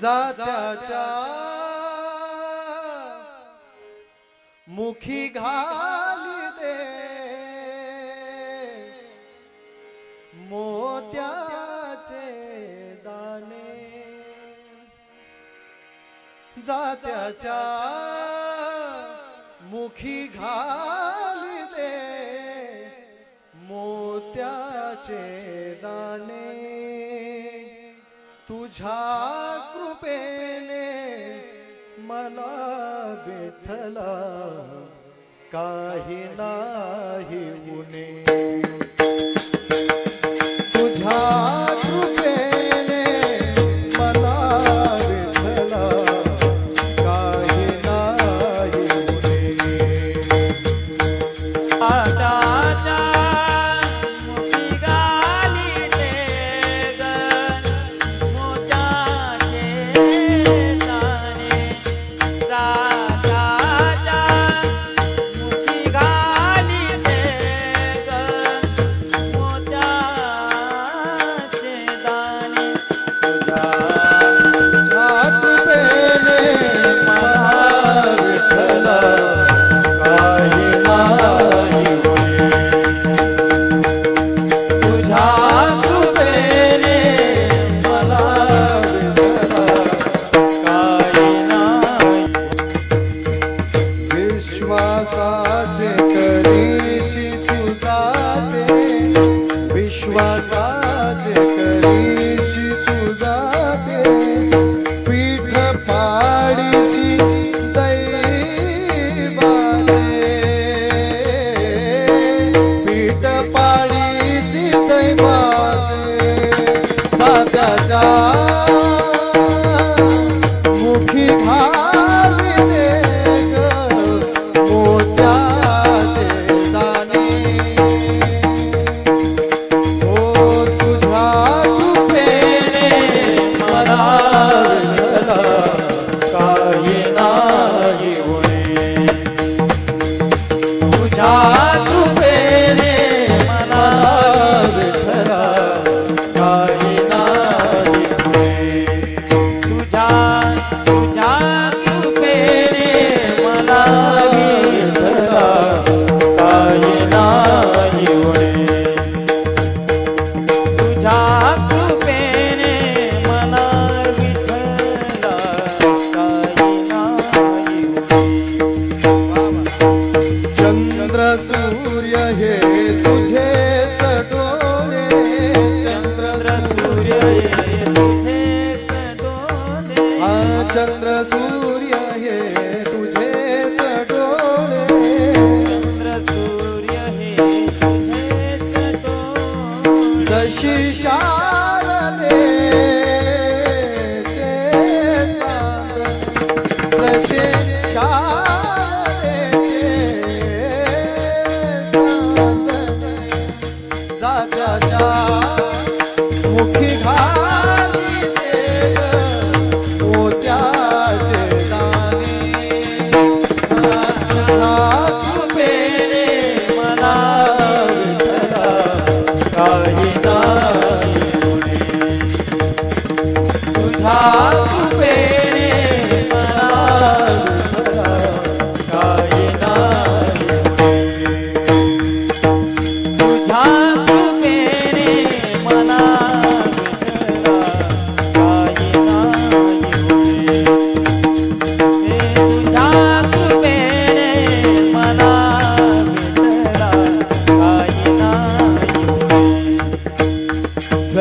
जात्याच्या मुखी घा त्याच्या मुखी घाल मोत्याचे दाणे. तुझ्या कृपेने मला बेथला. काही नाही उणे. विश्वासा हा चंद्र सूर्य हे तुझे डोळे. चंद्र सूर्य हे तुझेच डोळे. जशी शारदे मुखी घा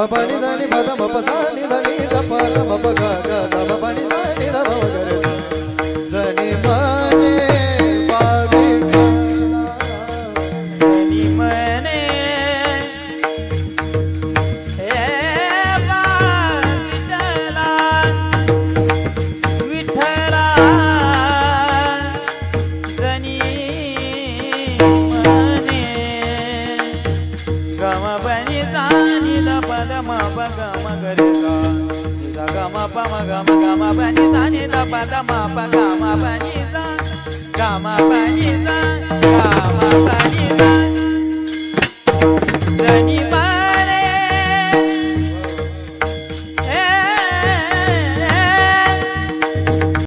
ಮ ಪ ನಿ ದ ನಿ ಪ ದ ಮ ಪ ಸಾ ನಿ ದ gama bani zani da pada ma baga magari da da gama pa ma gama gama bani da gama bani zani